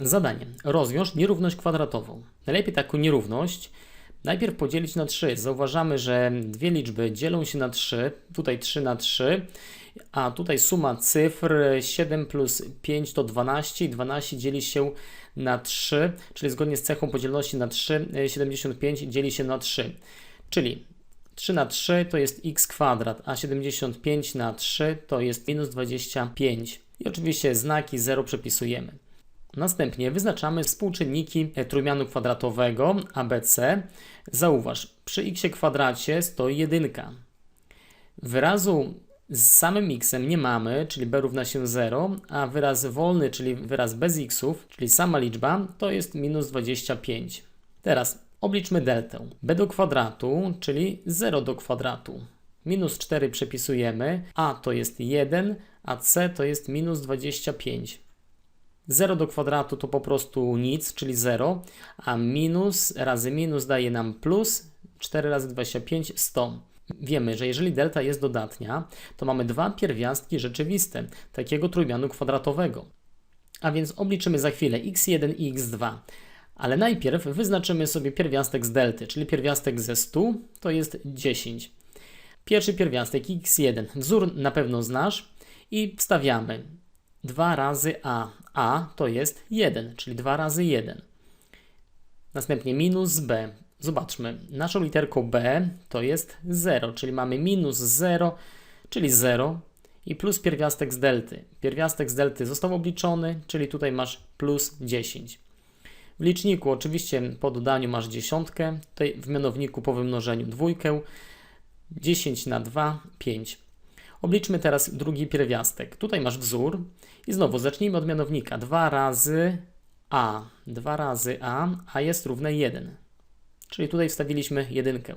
Zadanie. Rozwiąż nierówność kwadratową. Najlepiej taką nierówność najpierw podzielić na 3. Zauważamy, że dwie liczby dzielą się na 3. Tutaj 3 na 3, a tutaj suma cyfr 7 plus 5 to 12 i 12 dzieli się na 3, czyli zgodnie z cechą podzielności na 3, e, 75 dzieli się na 3. Czyli 3 na 3 to jest x kwadrat, a 75 na 3 to jest minus 25. I oczywiście znaki 0 przepisujemy. Następnie wyznaczamy współczynniki trójmianu kwadratowego ABC. Zauważ, przy x kwadracie stoi jedynka. Wyrazu z samym x nie mamy, czyli b równa się 0, a wyraz wolny, czyli wyraz bez xów, czyli sama liczba, to jest minus 25. Teraz obliczmy deltę. b do kwadratu, czyli 0 do kwadratu. Minus 4 przepisujemy, a to jest 1, a c to jest minus 25. 0 do kwadratu to po prostu nic, czyli 0, a minus razy minus daje nam plus 4 razy 25, 100. Wiemy, że jeżeli delta jest dodatnia, to mamy dwa pierwiastki rzeczywiste takiego trójmianu kwadratowego. A więc obliczymy za chwilę x1 i x2. Ale najpierw wyznaczymy sobie pierwiastek z delty, czyli pierwiastek ze 100 to jest 10. Pierwszy pierwiastek x1, wzór na pewno znasz i wstawiamy 2 razy a. a to jest 1, czyli 2 razy 1. Następnie minus b. Zobaczmy, naszą literką b to jest 0, czyli mamy minus 0, czyli 0 i plus pierwiastek z delty. Pierwiastek z delty został obliczony, czyli tutaj masz plus 10. W liczniku oczywiście po dodaniu masz dziesiątkę, tutaj w mianowniku po wymnożeniu dwójkę, 10 na 2, 5. Obliczmy teraz drugi pierwiastek. Tutaj masz wzór i znowu zacznijmy od mianownika. 2 razy a. 2 razy a, a jest równe 1. Czyli tutaj wstawiliśmy jedynkę.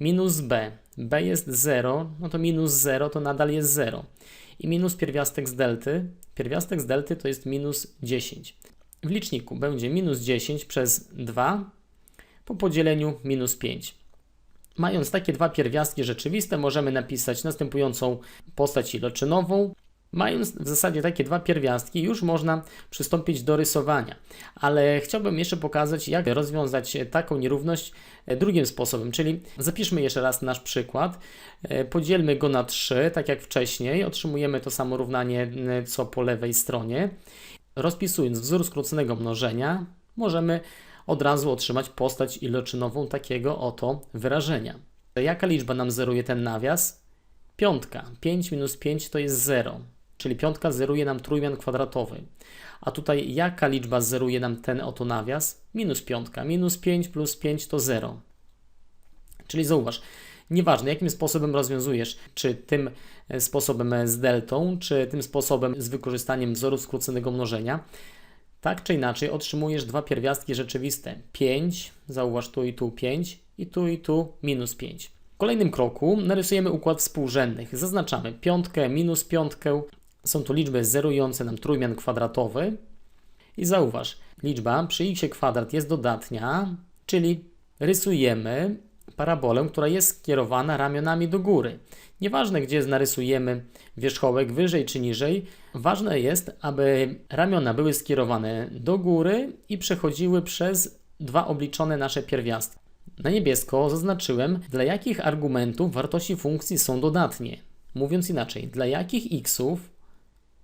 Minus b. b jest 0, no to minus 0 to nadal jest 0. I minus pierwiastek z delty. Pierwiastek z delty to jest minus 10. W liczniku będzie minus 10 przez 2 po podzieleniu minus 5. Mając takie dwa pierwiastki rzeczywiste, możemy napisać następującą postać iloczynową. Mając w zasadzie takie dwa pierwiastki, już można przystąpić do rysowania. Ale chciałbym jeszcze pokazać, jak rozwiązać taką nierówność drugim sposobem, czyli zapiszmy jeszcze raz nasz przykład, podzielmy go na 3, tak jak wcześniej, otrzymujemy to samo równanie co po lewej stronie. Rozpisując wzór skróconego mnożenia, możemy od razu otrzymać postać iloczynową takiego oto wyrażenia. Jaka liczba nam zeruje ten nawias? Piątka. 5 minus 5 to jest 0, czyli piątka zeruje nam trójmian kwadratowy. A tutaj jaka liczba zeruje nam ten oto nawias? Minus piątka. Minus 5 plus 5 to 0. Czyli zauważ, nieważne jakim sposobem rozwiązujesz, czy tym sposobem z deltą, czy tym sposobem z wykorzystaniem wzoru skróconego mnożenia, tak czy inaczej otrzymujesz dwa pierwiastki rzeczywiste. 5, zauważ tu i tu 5 i tu i tu minus 5. W kolejnym kroku narysujemy układ współrzędnych. Zaznaczamy piątkę, minus piątkę. Są to liczby zerujące nam trójmian kwadratowy. I zauważ, liczba przy x kwadrat jest dodatnia, czyli rysujemy parabolę, która jest skierowana ramionami do góry. Nieważne, gdzie narysujemy wierzchołek wyżej czy niżej, ważne jest, aby ramiona były skierowane do góry i przechodziły przez dwa obliczone nasze pierwiastki. Na niebiesko zaznaczyłem, dla jakich argumentów wartości funkcji są dodatnie. Mówiąc inaczej, dla jakich xów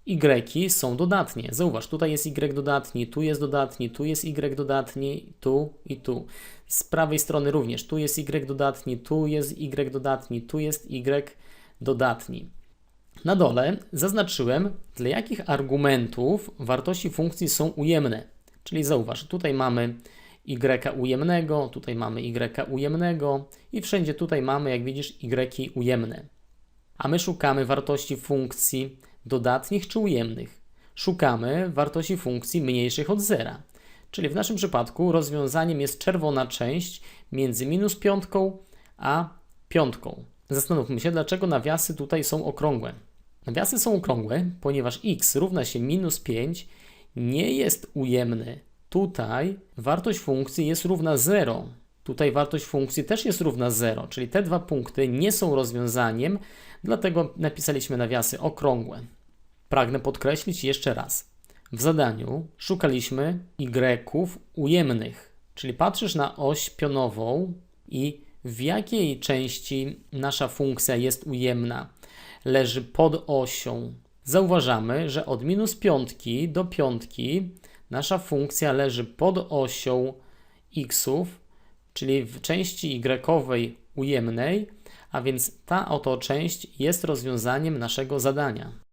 y są dodatnie. Zauważ, tutaj jest y dodatni, tu jest dodatni, tu jest y dodatni, tu i tu. Z prawej strony również, tu jest y dodatni, tu jest y dodatni, tu jest y dodatni. Na dole zaznaczyłem, dla jakich argumentów wartości funkcji są ujemne. Czyli zauważ, tutaj mamy y ujemnego, tutaj mamy y ujemnego i wszędzie tutaj mamy, jak widzisz, y ujemne. A my szukamy wartości funkcji dodatnich czy ujemnych. Szukamy wartości funkcji mniejszych od zera. Czyli w naszym przypadku rozwiązaniem jest czerwona część między minus piątką a piątką. Zastanówmy się, dlaczego nawiasy tutaj są okrągłe. Nawiasy są okrągłe, ponieważ x równa się minus 5 nie jest ujemny. Tutaj wartość funkcji jest równa 0. Tutaj wartość funkcji też jest równa 0, czyli te dwa punkty nie są rozwiązaniem, dlatego napisaliśmy nawiasy okrągłe. Pragnę podkreślić jeszcze raz. W zadaniu szukaliśmy y ujemnych, czyli patrzysz na oś pionową i w jakiej części nasza funkcja jest ujemna. Leży pod osią. Zauważamy, że od minus piątki do piątki nasza funkcja leży pod osią xów, czyli w części y ujemnej, a więc ta oto część jest rozwiązaniem naszego zadania.